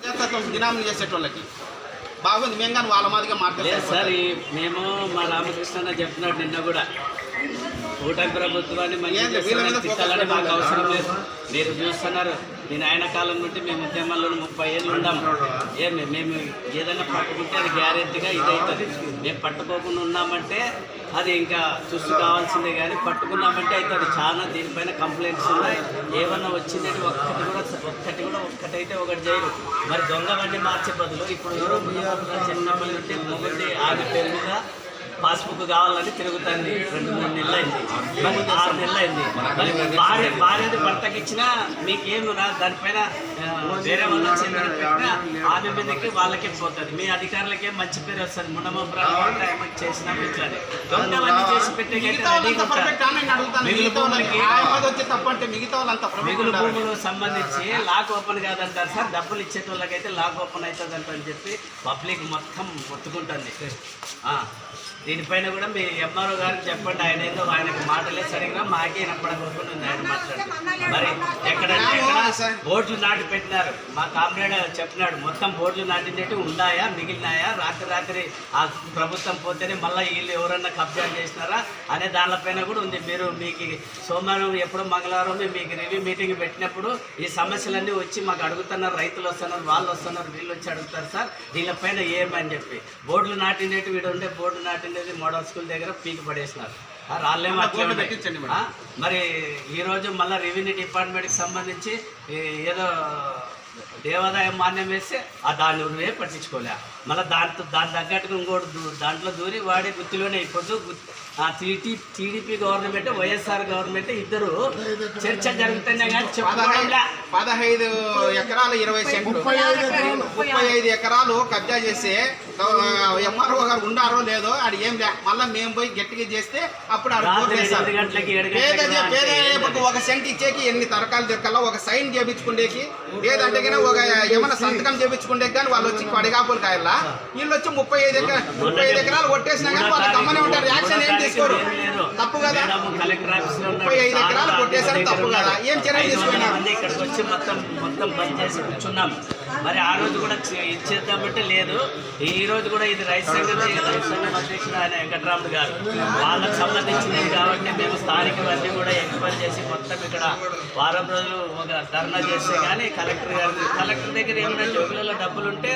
ప్రజాతత్వం దినామం చేసేటోళ్ళకి బాగుంది మేము కానీ వాళ్ళ మాదిరిగా లేదు సార్ మేము మా రామకృష్ణ చెప్తున్నాడు నిన్న కూడా కూటమి ప్రభుత్వాన్ని మంచి ఏంది? వీళ్ళ మీద ఫోకస్ తిట్టాలని మాకు. అవసరం లేదు మీరు చూస్తున్నారు నేను ఆయన కాలం నుండి మేము ఉద్యమాల్లో ముప్పై ఏళ్ళు ఉన్నాం ఏమి మేము ఏదైనా పట్టుకుంటే అది గ్యారెంటీగా ఇదవుతుంది మేము పట్టుకోకుండా ఉన్నామంటే అది ఇంకా చూసి కావాల్సిందే కానీ పట్టుకున్నామంటే అవుతుంది చాలా దీనిపైన కంప్లైంట్స్ ఉన్నాయి. ఏమన్నా వచ్చిందంటే ఒక్కటి కూడా ఒక్కటి కూడా ఒక్కటైతే ఒకటి చేయరు. మరి దొంగ వంటి మార్చే బదులు ఇప్పుడు చిన్నప్పటి నుండి మొదటి ఆమె పెరుగుగా పాస్బుక్ కావాలని తిరుగుతుంది. రెండు మూడు నెలలు అయింది ఆరు నెలలు అయింది మరి భార్య భార్యది భర్తకి ఇచ్చినా మీకేం రా దానిపైన వేరే వాళ్ళు వచ్చి ఏమైనా పెట్టినా ఆమె మీదకి వాళ్ళకే పోతుంది. మీ అధికారులకే మంచి పేరు వస్తుంది. మునమబ్రాలు చేసిన ఇట్లని దొంగలన్నీ చేసి మిగులు. భూములకు సంబంధించి లాక్ ఓపెన్ కాదంటారు సార్. డబ్బులు ఇచ్చేటోళ్ళకైతే లాక్ ఓపెన్ అవుతుంది అని చెప్పి పబ్లిక్ మొత్తం మొత్తుకుంటుంది. ఆ, దీనిపైన కూడా మీ ఎంఆర్ఓ గారికి చెప్పండి. ఆయన ఏదో ఆయనకు మాటలే సరిగ్గా మాకే వినపడకుండా ఉంది ఆయన మాట్లాడుతూ మరి ఎక్కడ బోర్డులు నాటి పెట్టినారు. మా కామ్రేడ్ చెప్పినాడు మొత్తం బోర్డులు నాటినట్టు ఉన్నాయా మిగిలినాయా? రాత్రి రాత్రి ఆ ప్రభుత్వం పోతేనే మళ్ళీ వీళ్ళు ఎవరన్నా కబ్జాలు చేసినారా? అనే దానిపైన కూడా ఉంది. మీరు మీకు సోమవారం ఎప్పుడు మంగళవారం మీకు రివ్యూ మీటింగ్ పెట్టినప్పుడు ఈ సమస్యలన్నీ వచ్చి మాకు అడుగుతున్నారు. రైతులు వస్తున్నారు వాళ్ళు వస్తున్నారు వీళ్ళు వచ్చి అడుగుతారు సార్. దీనిపైన ఏమని చెప్పి? బోర్డులు నాటినట్టు వీడు ఉండే బోర్డు నాటినది మోడల్ స్కూల్ దగ్గర పీకి పడేసినారు. రాళ్ళేమో అట్లే ఉన్నాయి. మరి ఈరోజు మళ్ళీ రెవెన్యూ డిపార్ట్మెంట్కి సంబంధించి ఏదో దేవాదాయం మాన్యం వేస్తే ఆ దాన్ని నువ్వే పట్టించుకోలే. మళ్ళీ దాంతో దాని తగ్గట్టుగా ఇంకోటి దాంట్లో దూరి వాడే గుర్తులోనే ఇప్పుడు టీటీ టీడీపీ గవర్నమెంట్ వైఎస్ఆర్ గవర్నమెంట్ ఇద్దరు చర్చ జరుగుతున్నాయి కానీ చెప్పుకోవడంలే పదహైదు ఎకరాలు ఇరవై సెంట్లు. ముప్పై ఐదు ఎకరాలు. కబ్జా చేసి ఎంఆర్ఓ గారు ఉన్నారో లేదో అది ఏం లే మళ్ళీ మేము పోయి గట్టిగా చేస్తే అప్పుడు ఆడ బోర్డు రాత్రి వేస్తారు. ఎనిమిది గంటలకి ఏడు పేద గంటలకి పేద అంటే ఏపకు ఒక సెంట్ ఇచ్చేకి ఎన్ని తరకాలు దొరకాల ఒక సైన్ చేపించుకుండేకి లేదంటే కానీ ఒక ఏమైనా సంతకం చేపించుకుండే కానీ వాళ్ళు వచ్చి పడిగాపులు కాయల్లా. వీళ్ళు వచ్చి ముప్పై ఐదు ఎకరా ముప్పై ఐదు ఎకరాలు కొట్టేసినా కానీ వాళ్ళు గమ్మనే ఉంటారు. యాక్షన్ ఏం తీసుకోరు. తప్పు కదా. కలెక్టర్ ఆఫీస్లో ముప్పై ఐదు ఎకరాలు కొట్టేశారు, తప్పు కదా? ఏం చర్యలు తీసుకున్నారు? వచ్చి మొత్తం మొత్తం బంద్ చేసి కూర్చున్నాం. మరి ఆ రోజు కూడా ఇచ్చేద్దామంటే లేదు. ఈ రోజు కూడా ఇది రైతు సంఘం రైతు సంఘం అధ్యక్షుడు ఆయన వెంకటరాముడు గారు. వాళ్ళకు సంబంధించినది కాబట్టి మేము స్థానికులన్నీ కూడా ఎంక్వైరీ చేసి మొత్తం ఇక్కడ వారం రోజులు ఒక ధర్నా చేస్తే కానీ కలెక్టర్ గారు కలెక్టర్ దగ్గర ఏమైనా జోబులలో డబ్బులు ఉంటే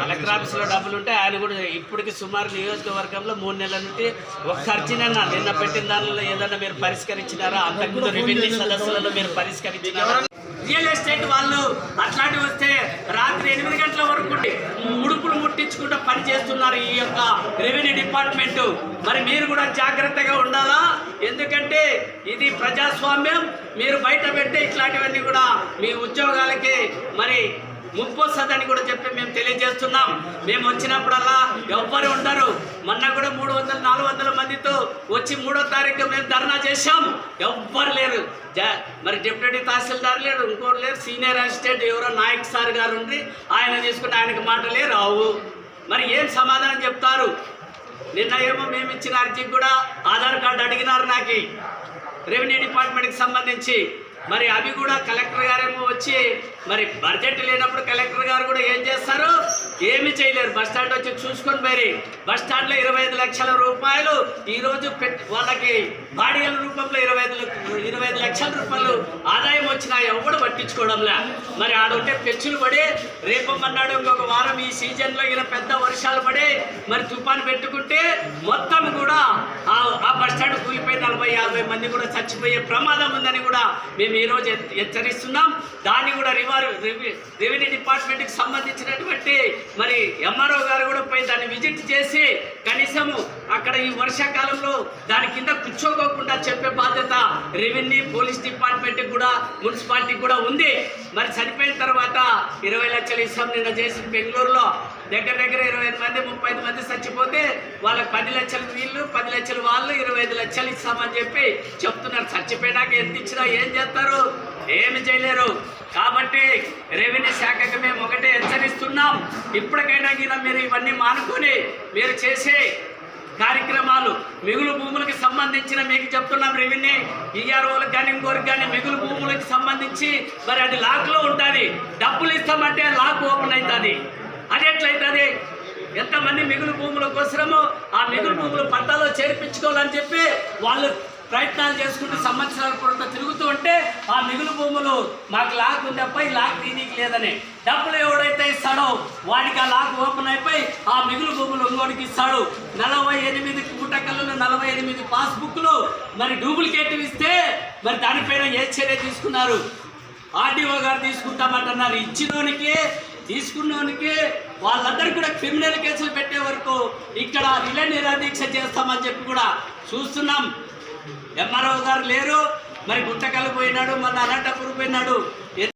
కలెక్టర్ ఆఫీస్లో డబ్బులు ఉంటే ఆయన కూడా ఇప్పటికి సుమారు నియోజకవర్గంలో మూడు నెలల నుండి ఒక్క అర్జీనన్నా నిన్న పెట్టిన దానిలో ఏదైనా మీరు పరిష్కరించినారా? అంతకుముందు రెవెన్యూ సదస్సులలో మీరు పరిష్కరించినారా? రియల్ ఎస్టేట్ వాళ్ళు అట్లాంటివి వస్తే రాత్రి ఎనిమిది గంటల వరకు ముడుపులు ముట్టించుకుంటూ పని చేస్తున్నారు ఈ యొక్క రెవెన్యూ డిపార్ట్మెంట్. మరి మీరు కూడా జాగ్రత్తగా ఉండాలా? ఎందుకంటే ఇది ప్రజాస్వామ్యం. మీరు బయట పెడితే ఇట్లాంటివన్నీ కూడా మీ ఉద్యోగాలకి మరి ముప్పు వస్తుందని కూడా చెప్పి మేము తెలియజేస్తున్నాం. మేము వచ్చినప్పుడల్లా ఎవ్వరు ఉండరు. మొన్న కూడా మూడు వందల నాలుగు వందల మందితో వచ్చి మూడో తారీఖు మేము ధర్నా చేశాం. ఎవ్వరు జ- మరి డిప్యూటీ తహసీల్దార్ లేరు ఇంకోటి లేరు సీనియర్ అసిస్టెంట్ ఎవరో నాయక్ సార్ గారు ఉండి ఆయన తీసుకుంటే ఆయనకి మాటలే రావు. మరి ఏం సమాధానం చెప్తారు? నిన్న ఏమో మేము ఇచ్చిన అర్జీకి కూడా ఆధార్ కార్డు అడిగినారు నాకు. రెవెన్యూ డిపార్ట్మెంట్కి సంబంధించి. మరి అవి కూడా కలెక్టర్ గారేమో వచ్చి మరి బడ్జెట్ లేనప్పుడు కలెక్టర్ గారు కూడా ఏం చేస్తారు? ఏమీ చేయలేరు. బస్ స్టాండ్ వచ్చి చూసుకొని మరి బస్ స్టాండ్లో ఇరవై ఐదు లక్షల రూపాయలు ఈరోజు వాళ్ళకి బాడీల రూపంలో ఇరవై ఐదు ఇరవై ఐదు లక్షల రూపాయలు ఆదాయం వచ్చినా ఎవడు పట్టించుకోవడంలే మరి ఆడుంటే పెచ్చులు పడి రేపమన్నాడు ఇంకొక వారం ఈ సీజన్లో ఇలా పెద్ద వర్షాలు పడి మరి తుఫాను పెట్టుకుంటే మొత్తం కూడా ఆ బస్ స్టాండ్ కూలిపోయి నలభై యాభై మంది కూడా చచ్చిపోయే ప్రమాదం ఉందని కూడా మేము ఈరోజు హెచ్చరిస్తున్నాం. దాన్ని కూడా వారు రెవెన్యూ డిపార్ట్మెంట్కి సంబంధించినటువంటి మరి ఎంఆర్ఓ గారు కూడా పోయి దాన్ని విజిట్ చేసి కనీసము అక్కడ ఈ వర్షాకాలంలో దాని కింద కూర్చోకోకుండా చెప్పే బాధ్యత రెవెన్యూ పోలీస్ డిపార్ట్మెంట్కి కూడా మున్సిపాలిటీకి కూడా ఉంది. మరి చనిపోయిన తర్వాత ఇరవై లక్షలు ఇస్తాం నిన్న చేసి బెంగళూరులో. దగ్గర దగ్గర ఇరవై మంది ముప్పై మంది సచి చచ్చిపోతే వాళ్ళకి పది లక్షలు వీళ్ళు పది లక్షలు వాళ్ళు ఇరవై ఐదు లక్షలు ఇస్తామని చెప్పి చెప్తున్నారు. చచ్చిపోయినాక ఎంత ఇచ్చినా ఏం చేస్తారు? ఏమి చేయలేరు. కాబట్టి రెవెన్యూ శాఖకి మేము ఒకటే హెచ్చరిస్తున్నాం. ఇప్పటికైనా గిన మీరు ఇవన్నీ మానుకొని మీరు చేసే కార్యక్రమాలు మిగులు భూములకు సంబంధించిన మీకు చెప్తున్నాం రెవెన్యూ. ఈఆర్ఓలకు కానీ ఇంకోరికి కానీ మిగులు భూములకు సంబంధించి మరి అది లాక్లో ఉంటుంది. డబ్బులు ఇస్తామంటే లాక్ ఓపెన్ అవుతుంది. అది ఎట్లయితుంది? ఎంతమంది మిగులు భూముల కోసమో ఆ మిగులు భూములు పట్టాలో చేర్పించుకోవాలని చెప్పి వాళ్ళు ప్రయత్నాలు చేసుకుంటూ సంవత్సరాల పూర్వం తిరుగుతూ ఉంటే ఆ మిగులు భూములు మాకు లాక్ ఉంది ఈ లాక్ దీనికి లేదని. డబ్బులు ఎవడైతే ఇస్తాడో వాడికి ఆ లాక్ ఓపెన్ అయిపోయి ఆ మిగులు భూములు ఇంకోటికి ఇస్తాడు. నలభై ఎనిమిది కూటకల్లు నలభై ఎనిమిది పాస్బుక్లు మరి డూప్లికేట్ ఇస్తే మరి దానిపైన ఏ చర్య తీసుకున్నారు? ఆర్డీఓ గారు తీసుకుంటామంటున్నారు. ఇచ్చినోనికి తీసుకున్నోనికి వాళ్ళందరూ కూడా క్రిమినల్ కేసులు పెట్టే వరకు ఇక్కడ రిలే నిరదీక్ష చేస్తామని చెప్పి కూడా చూస్తున్నాం. ఎంఆర్ఓ గారు లేరు. మరి గుంటకల్ పోయినాడు మన అనంతపురం పోయినాడు.